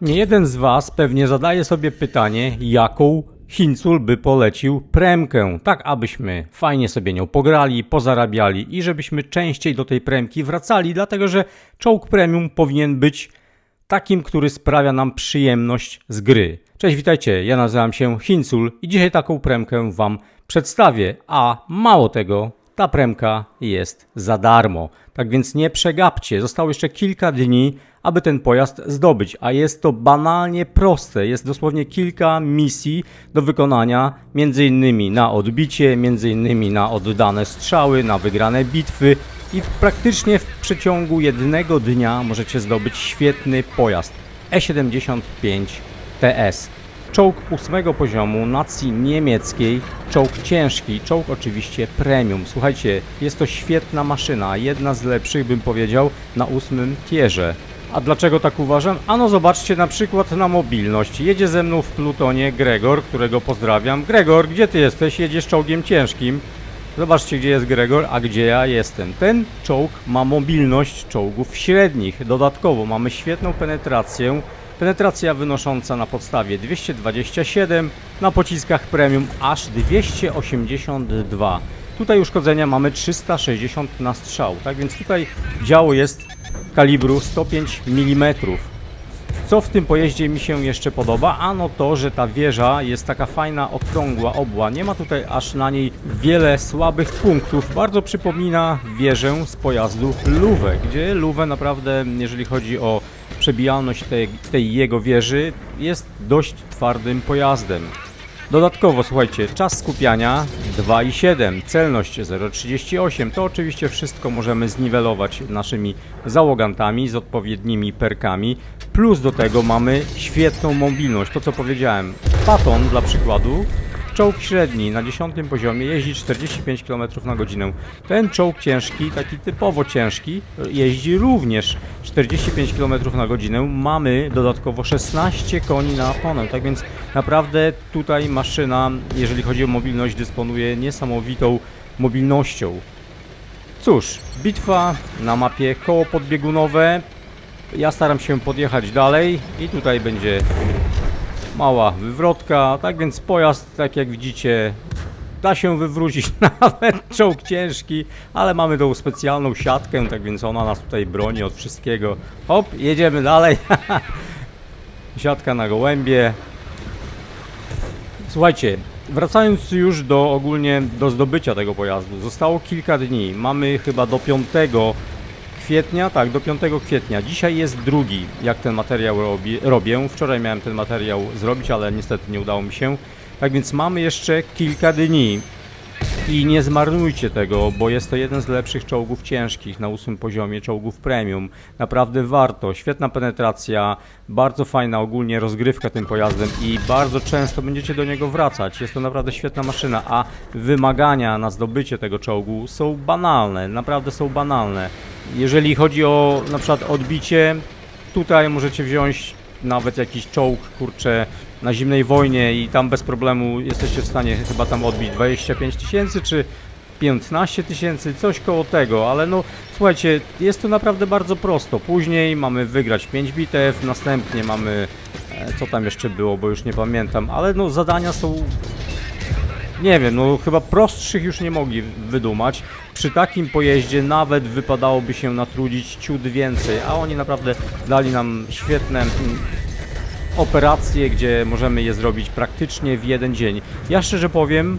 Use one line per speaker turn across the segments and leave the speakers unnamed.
Nie jeden z Was pewnie zadaje sobie pytanie, jaką Hincul by polecił premkę, tak abyśmy fajnie sobie nią pograli, pozarabiali i żebyśmy częściej do tej premki wracali, dlatego że czołg premium powinien być takim, który sprawia nam przyjemność z gry. Cześć, witajcie, ja nazywam się Hincul i dzisiaj taką premkę Wam przedstawię, a mało tego, ta premka jest za darmo. Tak więc nie przegapcie, zostało jeszcze kilka dni, aby ten pojazd zdobyć, a jest to banalnie proste. Jest dosłownie kilka misji do wykonania, między innymi na odbicie, między innymi na oddane strzały, na wygrane bitwy i praktycznie w przeciągu jednego dnia możecie zdobyć świetny pojazd E75 TS. Czołg ósmego poziomu nacji niemieckiej, czołg ciężki, czołg oczywiście premium. Słuchajcie, jest to świetna maszyna, jedna z lepszych bym powiedział na ósmym tierze. A dlaczego tak uważam? Ano zobaczcie na przykład na mobilność. Jedzie ze mną w plutonie Gregor, którego pozdrawiam. Gregor, gdzie ty jesteś? Jedziesz czołgiem ciężkim. Zobaczcie, gdzie jest Gregor, a gdzie ja jestem. Ten czołg ma mobilność czołgów średnich. Dodatkowo mamy świetną penetrację. Penetracja wynosząca na podstawie 227, na pociskach premium aż 282. Tutaj uszkodzenia mamy 360 na strzał, tak więc tutaj działo jest kalibru 105 mm. Co w tym pojeździe mi się jeszcze podoba? Ano to, że ta wieża jest taka fajna, okrągła, obła. Nie ma tutaj aż na niej wiele słabych punktów. Bardzo przypomina wieżę z pojazdu Luwę, gdzie Luwę naprawdę, jeżeli chodzi o przebijalność tej, tej jego wieży, jest dość twardym pojazdem. Dodatkowo, słuchajcie, czas skupiania 2,7, celność 0,38. To oczywiście wszystko możemy zniwelować naszymi załogantami z odpowiednimi perkami. Plus do tego mamy świetną mobilność, to co powiedziałem. Paton dla przykładu, czołg średni na 10 poziomie jeździ 45 km na godzinę. Ten czołg ciężki, taki typowo ciężki, jeździ również 45 km na godzinę. Mamy dodatkowo 16 koni na tonę, tak więc naprawdę tutaj maszyna, jeżeli chodzi o mobilność, dysponuje niesamowitą mobilnością. Cóż, bitwa na mapie koło podbiegunowe. Ja staram się podjechać dalej i tutaj będzie mała wywrotka, tak więc pojazd, tak jak widzicie, da się wywrócić nawet czołg ciężki, ale mamy tą specjalną siatkę, tak więc ona nas tutaj broni od wszystkiego. Hop, jedziemy dalej. Siatka na gołębie. Słuchajcie, wracając już do ogólnie do zdobycia tego pojazdu, zostało kilka dni. Mamy chyba do 5 kwietnia, tak, do 5 kwietnia. Dzisiaj jest drugi, jak ten materiał robi, robię. Wczoraj miałem ten materiał zrobić, ale niestety nie udało mi się. Tak więc mamy jeszcze kilka dni. I nie zmarnujcie tego, bo jest to jeden z lepszych czołgów ciężkich na ósmym poziomie czołgów premium. Naprawdę warto. Świetna penetracja, bardzo fajna ogólnie rozgrywka tym pojazdem i bardzo często będziecie do niego wracać. Jest to naprawdę świetna maszyna, a wymagania na zdobycie tego czołgu są banalne, naprawdę są banalne. Jeżeli chodzi o na przykład odbicie, tutaj możecie wziąć nawet jakiś czołg, kurczę, na zimnej wojnie i tam bez problemu jesteście w stanie chyba tam odbić 25 tysięcy czy 15 tysięcy, coś koło tego, ale no słuchajcie, jest to naprawdę bardzo prosto. Później mamy wygrać 5 bitew, następnie mamy, e, co tam jeszcze było, bo już nie pamiętam, ale no zadania są nie wiem, no chyba prostszych już nie mogli wydumać. Przy takim pojeździe nawet wypadałoby się natrudzić ciut więcej, a oni naprawdę dali nam świetne mm, operacje, gdzie możemy je zrobić praktycznie w jeden dzień. Ja szczerze powiem,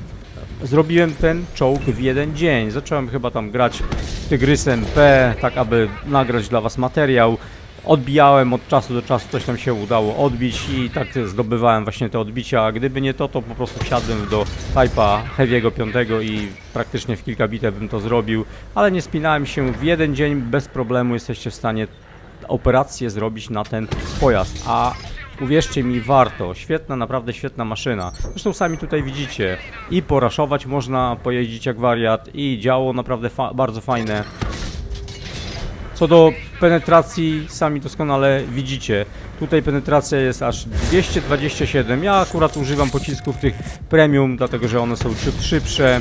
zrobiłem ten czołg w jeden dzień. Zacząłem chyba tam grać Tygrysem P, tak aby nagrać dla Was materiał. Odbijałem od czasu do czasu, coś tam się udało odbić i tak zdobywałem właśnie te odbicia, a gdyby nie to, to po prostu wsiadłem do Type'a Heavy'ego 5 i praktycznie w kilka bitew bym to zrobił, ale nie spinałem się w jeden dzień, bez problemu jesteście w stanie operację zrobić na ten pojazd, a uwierzcie mi, warto. Świetna, naprawdę świetna maszyna. Zresztą sami tutaj widzicie, i poraszować można pojeździć jak wariat, i działo naprawdę fa bardzo fajne. Co do penetracji, sami doskonale widzicie. Tutaj penetracja jest aż 227. Ja akurat używam pocisków tych premium, dlatego że one są ciut szybsze.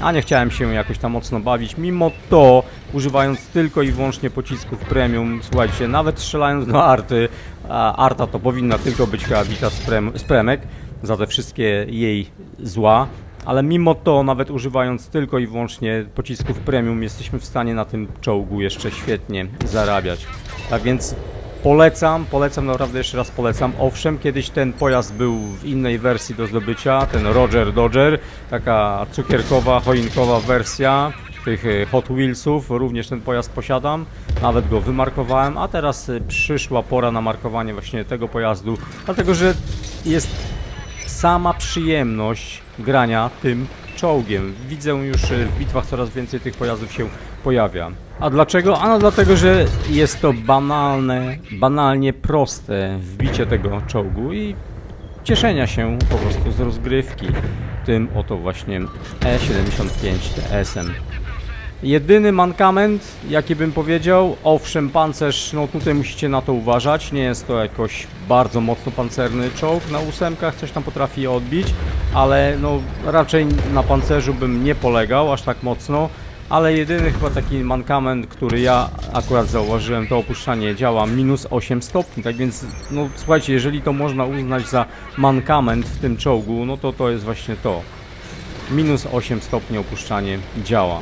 a nie chciałem się jakoś tam mocno bawić. Mimo to, używając tylko i wyłącznie pocisków premium, słuchajcie, nawet strzelając do arty, a arta to powinna tylko być chyba z, prem, z premek, za te wszystkie jej zła, ale mimo to, nawet używając tylko i wyłącznie pocisków premium, jesteśmy w stanie na tym czołgu jeszcze świetnie zarabiać. Tak więc polecam, polecam, naprawdę jeszcze raz polecam. Owszem, kiedyś ten pojazd był w innej wersji do zdobycia, ten Roger Dodger, taka cukierkowa, choinkowa wersja tych e, Hot Wheelsów, również ten pojazd posiadam, nawet go wymarkowałem, a teraz e, przyszła pora na markowanie właśnie tego pojazdu, dlatego że jest sama przyjemność grania tym czołgiem. Widzę już e, w bitwach coraz więcej tych pojazdów się pojawia. A dlaczego? Ano dlatego, że jest to banalne, banalnie proste wbicie tego czołgu i cieszenia się po prostu z rozgrywki tym oto właśnie E75 TS-em. Jedyny mankament, jaki bym powiedział, owszem, pancerz, no tutaj musicie na to uważać, nie jest to jakoś bardzo mocno pancerny czołg na ósemkach, coś tam potrafi odbić, ale no raczej na pancerzu bym nie polegał aż tak mocno, ale jedyny chyba taki mankament, który ja akurat zauważyłem, to opuszczanie działa minus 8 stopni, tak więc no słuchajcie, jeżeli to można uznać za mankament w tym czołgu, no to to jest właśnie to. Minus 8 stopni opuszczanie działa.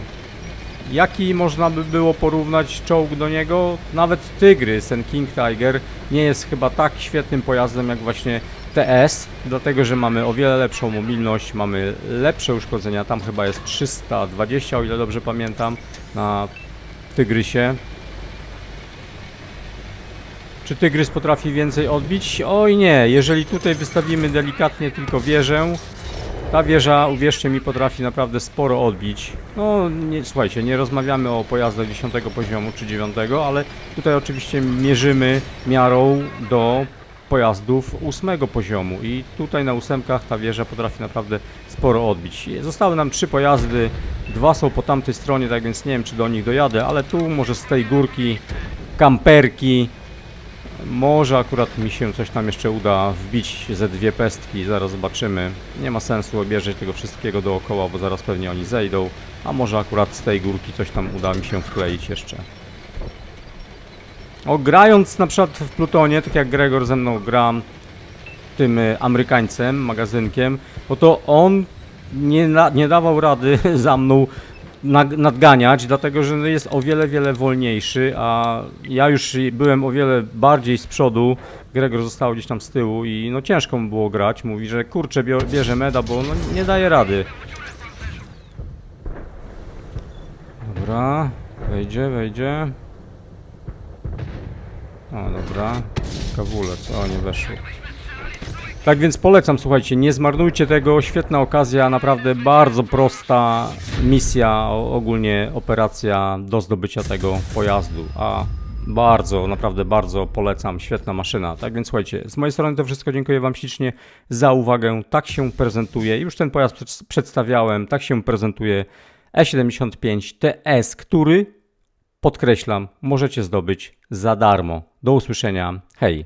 Jaki można by było porównać czołg do niego? Nawet Tygrys, ten King Tiger, nie jest chyba tak świetnym pojazdem jak właśnie TS, dlatego że mamy o wiele lepszą mobilność, mamy lepsze uszkodzenia, tam chyba jest 320, o ile dobrze pamiętam, na Tygrysie. Czy Tygrys potrafi więcej odbić? Oj nie, jeżeli tutaj wystawimy delikatnie tylko wieżę, ta wieża, uwierzcie mi, potrafi naprawdę sporo odbić. No, nie, słuchajcie, nie rozmawiamy o pojazdach 10 poziomu czy 9, ale tutaj oczywiście mierzymy miarą do pojazdów 8 poziomu i tutaj na ósemkach ta wieża potrafi naprawdę sporo odbić. Zostały nam trzy pojazdy, dwa są po tamtej stronie, tak więc nie wiem czy do nich dojadę, ale tu może z tej górki kamperki może akurat mi się coś tam jeszcze uda wbić ze dwie pestki, zaraz zobaczymy. Nie ma sensu obierzyć tego wszystkiego dookoła, bo zaraz pewnie oni zejdą. A może akurat z tej górki coś tam uda mi się wkleić jeszcze. O, grając na przykład w Plutonie, tak jak Gregor ze mną gra tym y, Amerykańcem, magazynkiem, no to on nie, nie dawał rady za mną nadganiać, dlatego że jest o wiele, wiele wolniejszy, a ja już byłem o wiele bardziej z przodu, Gregor został gdzieś tam z tyłu i no ciężko mu było grać, mówi, że kurczę bierze meda, bo no, nie daje rady. Dobra, wejdzie, wejdzie. O, dobra, kawulec, o nie weszło. Tak więc polecam, słuchajcie, nie zmarnujcie tego, świetna okazja, naprawdę bardzo prosta misja, ogólnie operacja do zdobycia tego pojazdu, a bardzo, naprawdę bardzo polecam, świetna maszyna. Tak więc słuchajcie, z mojej strony to wszystko, dziękuję Wam ślicznie za uwagę, tak się prezentuje, już ten pojazd przed- przedstawiałem, tak się prezentuje E75 TS, który, podkreślam, możecie zdobyć za darmo. Do usłyszenia, hej!